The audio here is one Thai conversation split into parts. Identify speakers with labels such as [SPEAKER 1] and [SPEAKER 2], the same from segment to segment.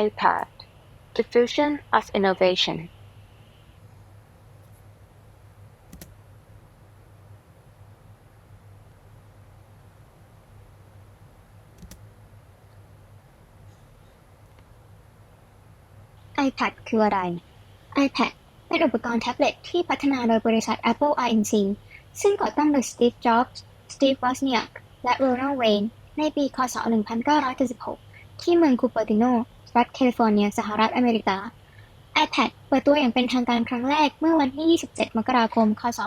[SPEAKER 1] iPad Diffusion of Innovation
[SPEAKER 2] iPad คืออะไร iPad เป็นอุปกรณ์แท็บเล็ตที่พัฒนาโดยบริษัท Apple Inc. ซึ่งก่อตั้งโดย Steve Jobs, Steve Wozniak และ Ronald Wayne ในปี ค.ศ.1976 ที่เมืองคูเปอร์ติโน รัฐแคลิฟอร์เนีย สหรัฐอเมริกา iPad เปิดตัวอย่างเป็นทางการครั้งแรกเมื่อวันที่ 27 มกราคม ค.ศ.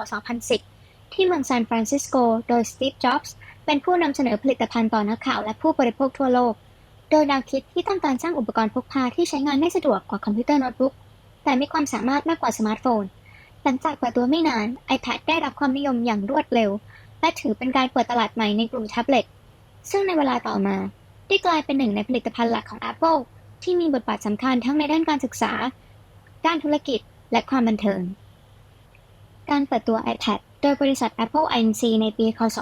[SPEAKER 2] 2010 ที่เมืองซานฟรานซิสโก โดย Steve Jobs เป็นผู้นำเสนอผลิตภัณฑ์ต่อนักข่าวและผู้บริโภคทั่วโลก โดยแนวคิดที่ต้องการสร้างอุปกรณ์พกพาที่ใช้งานได้สะดวกกว่าคอมพิวเตอร์โน้ตบุ๊ก แต่มีความสามารถมากกว่าสมาร์ทโฟน หลังจากเปิดตัวไม่นาน iPad ได้รับความนิยมอย่างรวดเร็ว และถือเป็นการเปิดตลาดใหม่ในกลุ่มแท็บเล็ต ซึ่งในเวลาต่อมา ได้กลายเป็นหนึ่งในผลิตภัณฑ์หลักของ Apple ที่มีบทบาทสำคัญทั้งในด้านการศึกษา ด้านธุรกิจ และความบันเทิง การเปิดตัว iPad โดยบริษัท Apple Inc. ในปี ค.ศ.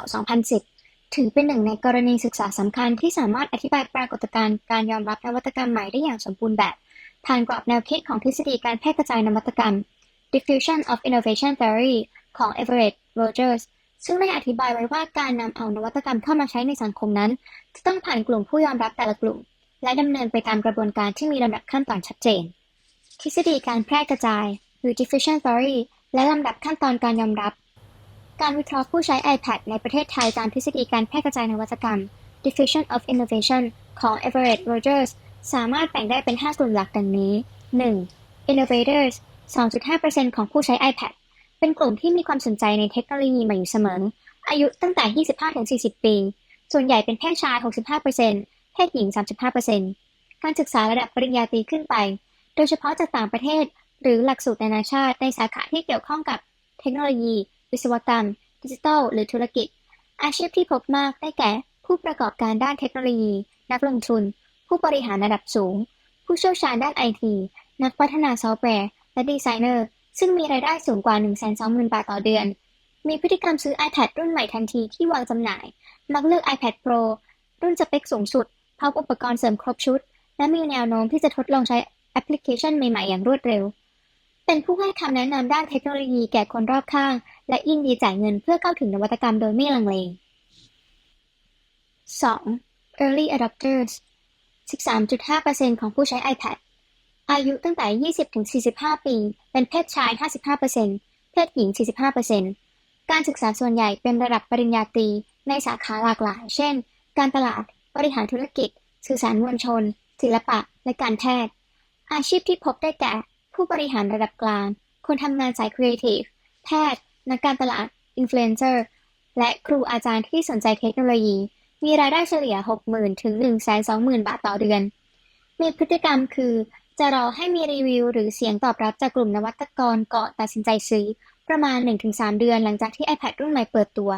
[SPEAKER 2] 2010 ถือเป็นหนึ่งในกรณีศึกษาสำคัญที่สามารถอธิบายปรากฏการณ์การยอมรับนวัตกรรมใหม่ได้อย่างสมบูรณ์แบบ ผ่านกรอบแนวคิดของทฤษฎีการแพร่กระจายนวัตกรรม Diffusion of Innovation Theory ของ Everett Rogers ซึ่งได้อธิบายไว้ว่าการนำเอานวัตกรรมเข้ามาใช้ในสังคมนั้น จะต้องผ่านกลุ่มผู้ยอมรับแต่ละกลุ่ม และดำเนินไปตามกระบวนการที่มีลำดับขั้นตอนชัดเจน ทฤษฎีการแพร่กระจาย หรือ Diffusion Theory และลำดับขั้นตอนการยอมรับ การวิเคราะห์ผู้ใช้ iPad ในประเทศไทยตามทฤษฎีการแพร่กระจายนวัตกรรม Diffusion of Innovation ของ Everett Rogers สามารถแบ่งได้เป็น 5 กลุ่มหลักดังนี้ 1. Innovators 2.5%ของผู้ใช้ iPad เป็นกลุ่มที่มีความสนใจในเทคโนโลยีใหม่อยู่เสมอ อายุตั้งแต่ 25-40 ปี ส่วนใหญ่เป็นเพศชาย 65% เพศหญิง 35%การศึกษาระดับปริญญาตรีขึ้นไป โดยเฉพาะจากต่างประเทศ หรือหลักสูตรนานาชาติในสาขาที่เกี่ยวข้องกับเทคโนโลยี วิศวกรรม ดิจิทัล หรือธุรกิจ อาชีพที่พบมากได้แก่ ผู้ประกอบการด้านเทคโนโลยี นักลงทุน ผู้บริหารระดับสูง ผู้เชี่ยวชาญด้านไอที นักพัฒนาซอฟต์แวร์ และดีไซเนอร์ ซึ่งมีรายได้สูงกว่า 120,000 บาทต่อเดือน มีพฤติกรรมซื้อ iPad รุ่นใหม่ทันทีที่วางจำหน่าย มักเลือก iPad Pro รุ่นสเปคสูงสุด พร้อมอุปกรณ์เสริมครบชุด และมีแนวโน้มที่จะทดลองใช้แอปพลิเคชันใหม่ๆ อย่างรวดเร็ว เป็นผู้ให้คำแนะนำด้านเทคโนโลยีแก่คนรอบข้าง และยินดีจ่ายเงินเพื่อเข้าถึงนวัตกรรมโดยไม่ลังเล 2. Early Adopters 13.5%ของผู้ใช้ iPad อายุตั้งแต่ 20-45 ปี เป็นเพศชาย 55%เพศหญิง 45%การศึกษาส่วนใหญ่เป็นระดับปริญญาตรีในสาขาหลากหลาย เช่น การตลาด บริหารธุรกิจ สื่อสารมวลชน ศิลปะ และการแพทย์ อาชีพที่พบได้แก่ ผู้บริหารระดับกลาง คนทำงานสายครีเอทีฟ แพทย์ นักการตลาด อินฟลูเอนเซอร์ และครูอาจารย์ที่สนใจเทคโนโลยี มีรายได้เฉลี่ย 60,000 ถึง 120,000 บาทต่อเดือน มีพฤติกรรมคือจะรอให้มีรีวิว หรือเสียงตอบรับจากกลุ่มนวัตกรก่อนตัดสินใจซื้อ ประมาณ 1-3 เดือนหลังจากที่ iPad รุ่นใหม่เปิดตัว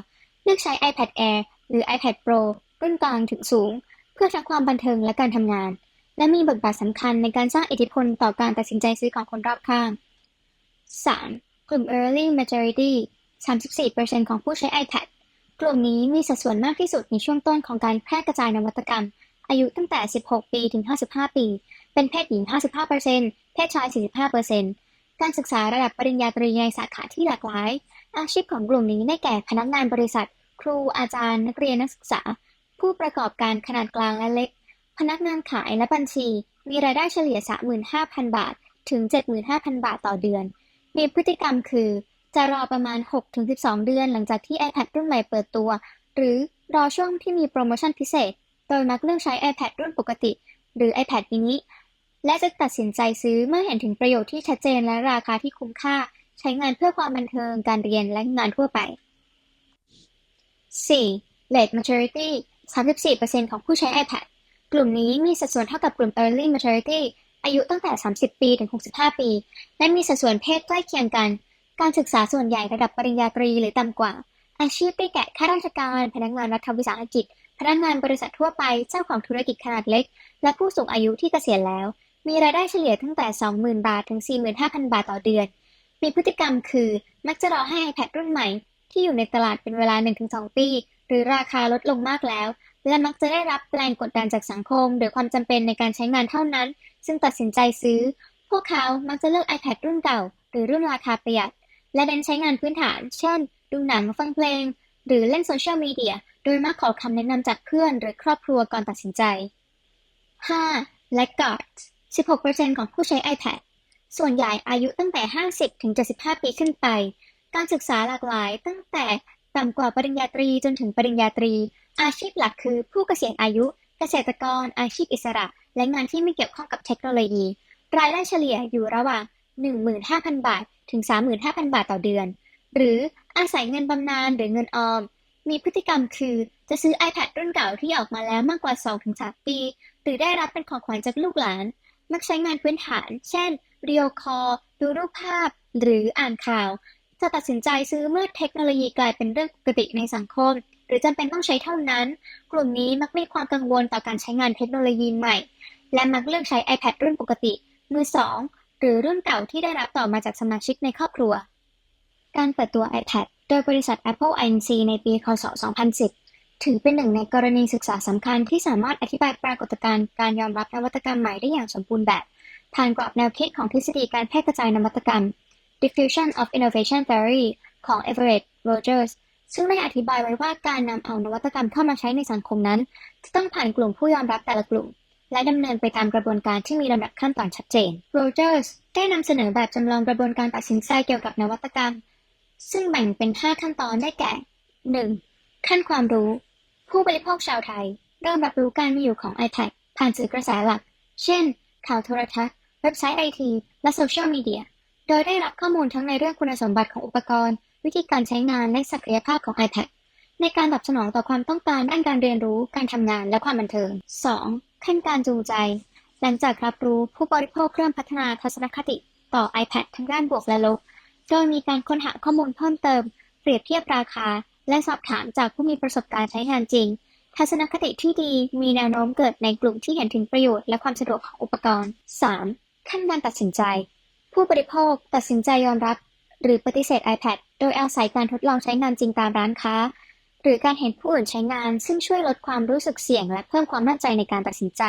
[SPEAKER 2] เลือกใช้ iPad Air หรือ iPad Pro รุ่นกลางถึงสูง เพื่อทั้งความบันเทิงและการทำงาน และมีบทบาทสำคัญในการสร้างอิทธิพลต่อการตัดสินใจซื้อของคนรอบข้าง 3. กลุ่ม Early Majority 34%ของผู้ใช้ iPad กลุ่มนี้มีสัดส่วนมากที่สุดในช่วงต้นของการแพร่กระจายนวัตกรรม อายุตั้งแต่ 16 ปีถึง 55 ปี เป็นเพศหญิง 55%เพศชาย 45%การศึกษาระดับปริญญาตรีในสาขาที่หลากหลาย อาชีพของกลุ่มนี้ได้แก่พนักงานบริษัท ครูอาจารย์ นักเรียนนักศึกษา ผู้ประกอบการขนาดกลางและเล็ก พนักงานขายและบัญชี มีรายได้เฉลี่ย 35,000 บาท ถึง 75,000 บาทต่อเดือน มีพฤติกรรมคือ จะรอประมาณ 6-12 เดือนหลังจากที่ iPad รุ่นใหม่เปิดตัว หรือรอช่วงที่มีโปรโมชั่นพิเศษ โดยมักเลือกใช้ iPad รุ่นปกติ หรือ iPad mini และจะตัดสินใจซื้อเมื่อเห็นถึงประโยชน์ที่ชัดเจนและราคาที่คุ้มค่า ใช้งานเพื่อความบันเทิงการเรียนและงานทั่วไป 4. Late Maturity 34%ของผู้ใช้ iPad กลุ่มนี้มีสัดส่วนเท่ากับกลุ่ม Early Maturity อายุตั้งแต่ 30 ปีถึง 65 ปี และมีสัดส่วนเพศใกล้เคียงกัน การศึกษาส่วนใหญ่ระดับปริญญาตรีหรือต่ำกว่า อาชีพได้แก่ข้าราชการ พนักงานรัฐวิสาหกิจ พนักงานบริษัททั่วไป เจ้าของธุรกิจขนาดเล็ก และผู้สูงอายุที่เกษียณแล้ว มีรายได้เฉลี่ยตั้งแต่ 20,000 บาท ถึง 45,000 บาทต่อเดือน มีพฤติกรรมคือ มักจะรอให้ iPad รุ่นใหม่ ที่อยู่ในตลาดเป็นเวลา 1-2 ปี หรือราคาลดลงมากแล้ว และมักจะได้รับแรงกดดันจากสังคม หรือความจำเป็นในการใช้งานเท่านั้น ซึ่งตัดสินใจซื้อ พวกเขามักจะเลือก iPad รุ่นเก่า หรือรุ่นราคาประหยัด และเน้นใช้งานพื้นฐาน เช่น ดูหนังฟังเพลง หรือเล่นโซเชียลมีเดียโดยมักขอคำแนะนำจากเพื่อนหรือครอบครัวก่อนตัดสินใจ 5. l a g g a r d 16%ของผู้ใช้ iPad ส่วนใหญ่อายุตั้งแต่ 50 ถึง 75 ปีขึ้นไป การศึกษาหลากหลายตั้งแต่ ต่ำกว่าปริญญาตรีจนถึงปริญญาตรี อาชีพหลักคือ ผู้เกษียณอายุ เกษตรกร อาชีพอิสระ และงานที่ไม่เกี่ยวข้องกับเทคโนโลยี รายได้เฉลี่ยอยู่ระหว่าง 15,000 บาท ถึง 35,000 บาทต่อเดือน หรืออาศัยเงินบำนาญหรือเงินออม มีพฤติกรรมคือ จะซื้อ iPad รุ่นเก่าที่ออกมาแล้วมากกว่า 2-3 ปี หรือได้รับเป็นของขวัญจากลูกหลาน มักใช้งานพื้นฐาน เช่นวิดีโอคอลดูรูปภาพ หรืออ่านข่าว จะตัดสินใจซื้อเมื่อเทคโนโลยีกลายเป็นเรื่องปกติในสังคม หรือจำเป็นต้องใช้เท่านั้น กลุ่มนี้มักมีความกังวลต่อการใช้งานเทคโนโลยีใหม่ และมักเลือกใช้ iPad รุ่นปกติ มือสองหรือรุ่นเก่าที่ได้รับต่อมาจากสมาชิกในครอบครัว การเปิดตัว iPad โดยบริษัท Apple Inc. ในปี คศ 2010 ถือเป็นหนึ่งในกรณีศึกษาสำคัญที่สามารถอธิบายปรากฏการณ์การยอมรับนวัตกรรมใหม่ได้อย่างสมบูรณ์แบบ ผ่านกรอบแนวคิดของทฤษฎีการแพร่กระจายนวัตกรรม Diffusion of Innovation Theory ของ Everett Rogers ซึ่งได้อธิบายไว้ว่าการนำเอานวัตกรรมเข้ามาใช้ในสังคมนั้น จะต้องผ่านกลุ่มผู้ยอมรับแต่ละกลุ่ม และดำเนินไปตามกระบวนการที่มีลำดับขั้นตอนชัดเจน Rogers ได้นำเสนอแบบจำลองกระบวนการตัดสินใจเกี่ยวกับนวัตกรรม ซึ่งแบ่งเป็น 5 ขั้นตอนได้แก่ 1. ขั้นความรู้ ผู้บริโภคชาวไทย เริ่มรับรู้การมีอยู่ของ iPad ผ่านสื่อกระแสหลัก เช่น ข่าวโทรทัศน์ เว็บไซต์ไอทีและโซเชียลมีเดีย โดยได้รับข้อมูลทั้งในเรื่องคุณสมบัติของอุปกรณ์ วิธีการใช้งานและศักยภาพของ iPad ในการตอบสนองต่อความต้องการด้านการเรียนรู้ การทำงานและความบันเทิง 2. ขั้นการจูงใจ หลังจากรับรู้ผู้บริโภคเริ่มพัฒนาทัศนคติต่อ iPad ทั้งด้านบวกและลบ โดยมีการค้นหาข้อมูลเพิ่มเติม เปรียบเทียบราคา และสอบถามจากผู้มีประสบการณ์ใช้งานจริง ทัศนคติที่ดีมีแนวโน้มเกิดในกลุ่มที่เห็นถึงประโยชน์และความสะดวกของอุปกรณ์ 3. ขั้นการตัดสินใจ ผู้บริโภคตัดสินใจยอมรับ หรือปฏิเสธ iPad โดยอาศัยการทดลองใช้งานจริงตามร้านค้า หรือการเห็นผู้อื่นใช้งาน ซึ่งช่วยลดความรู้สึกเสี่ยง และเพิ่มความมั่นใจในการตัดสินใจ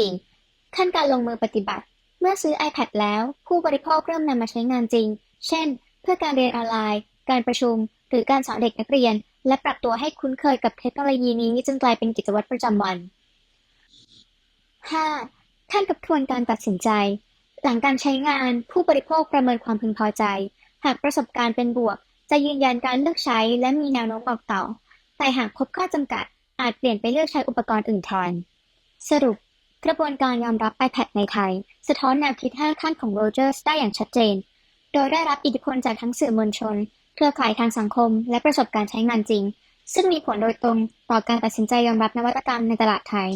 [SPEAKER 2] 4. ขั้นการลงมือปฏิบัติ เมื่อซื้อ iPad แล้ว ผู้บริโภคเริ่มนำมาใช้งานจริง เช่น เพื่อการเรียนออนไลน์ การประชุม หรือการสอนเด็กนักเรียน และปรับตัวให้คุ้นเคยกับเทคโนโลยีนี้จนกลายเป็นกิจวัตรประจำวัน 5. ขั้นทบทวนการตัดสินใจ หลังการใช้งานผู้บริโภคประเมินความพึงพอใจ หากประสบการณ์เป็นบวก จะยืนยันการเลือกใช้และมีแนวโน้มบอกต่อ แต่หากพบข้อจำกัด อาจเปลี่ยนไปเลือกใช้อุปกรณ์อื่นแทนสรุป กระบวนการยอมรับ iPad ในไทย สะท้อนแนวคิด5ขั้นของ Rogers ได้อย่างชัดเจน โดยได้รับอิทธิพลจากทั้งสื่อมวลชน เครือข่ายทางสังคม และประสบการณ์ใช้งานจริง ซึ่งมีผลโดยตรงต่อการตัดสินใจยอมรับนวัตกรรมในตลาดไทย